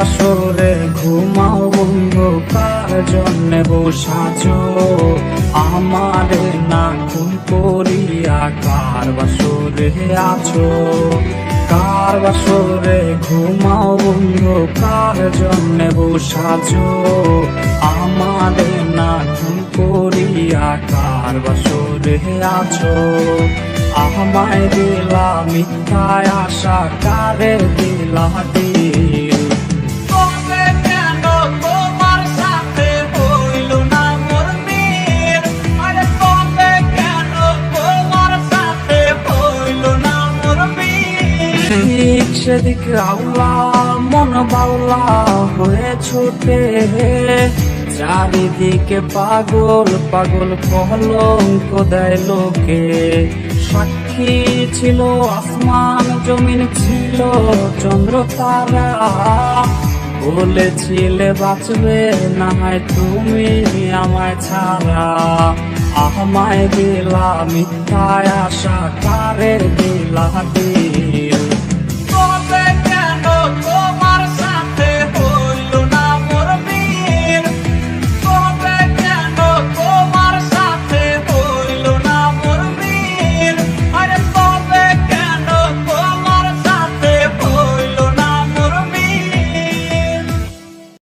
বাসরে ঘুমাও বন্ধু কার জন্য বসাছো আমারে না খুন করিয়া কার বাসরে আছো? কার বাসরে ঘুমাও বন্ধু কার জন্য বসাছো আমারে না খুন করিয়া কার বাসরে আছো? আমায় দিলা মিথ্যায় আশা, কারে দিল সেদিক আউলা মন বাউলা হয়ে ছোটে। চারিদিকে পাগল পাগল কলঙ্ক দেয় লোকে। সাক্ষী ছিল আসমান, জমিন ছিল চন্দ্র তারা বলেছিলে বাঁচবে না তুমি আমায় ছাড়া। আমায় দিলা মিথ্যায় আশা, কারে দিলা দিল